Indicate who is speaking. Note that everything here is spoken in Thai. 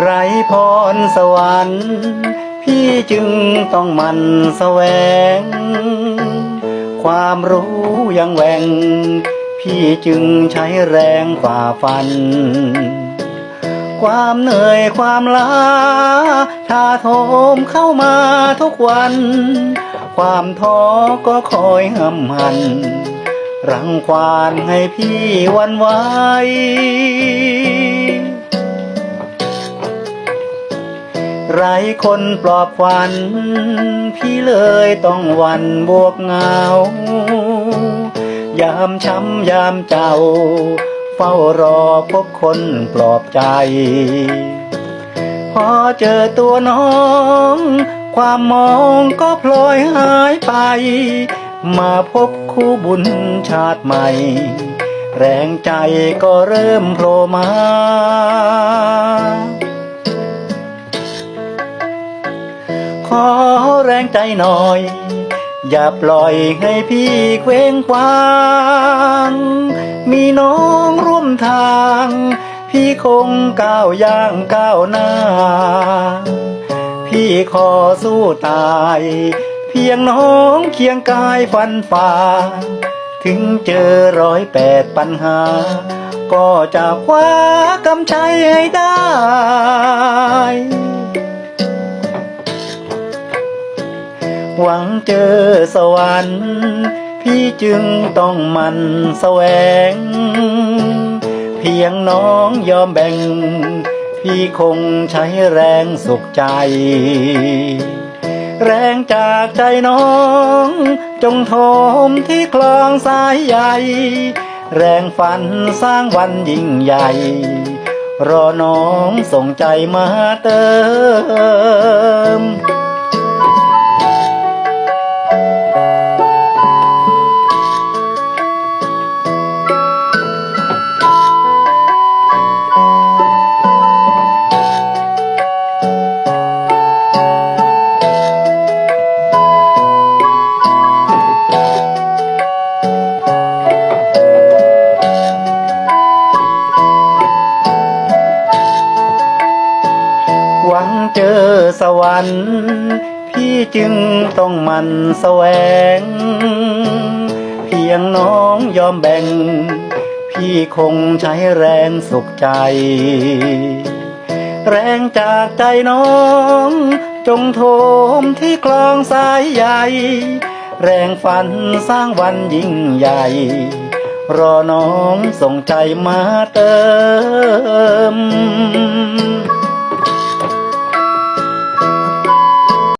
Speaker 1: ไรพรสวรรค์ พี่จึงต้องมันแสวง ความรู้ยังแหวง พี่จึงใช้แรงฝ่าฟัน ความเหนื่อยความล้าชาโทมเข้ามาทุกวัน ความท้อก็คอยห้ำหัน รังควานให้พี่วันไหว ไรคนปลอบควัน พี่เลยต้องวันบวกเหงา ยามช้ำยามเจ้า เฝ้ารอพบคนปลอบใจ พอเจอตัวน้อง ความมองก็พลอยหายไป มาพบคู่บุญชาติใหม่ แรงใจก็เริ่มโผล่มา ใจหน่อย อย่าปล่อยให้พี่เคว้งคว้าง มีน้องร่วมทาง พี่คงก้าวย่างก้าวหน้า พี่ขอสู้ตาย เพียงน้องเคียงกายฟันฝ่า ถึงเจอร้อยแปดปัญหา ก็จะคว้ากำชัยให้ได้ หวังเจอสวรรค์ พี่จึงต้องมันแสวง เพียงน้องยอมแบ่ง พี่คงใช้แรงสุขใจ แรงจากใจน้อง จงโทมที่คลองสายใหญ่ แรงฝันสร้างวันยิ่งใหญ่รอน้องส่งใจมาเติม วังเจอสวรรค์ พี่จึงต้องมันแสวง เพียงน้องยอมแบ่ง พี่คงใช้แรงสุขใจ แรงจากใจน้อง จงโทมที่คลองสายใหญ่ แรงฝันสร้างวันยิ่งใหญ่ รอน้องส่งใจมาเติม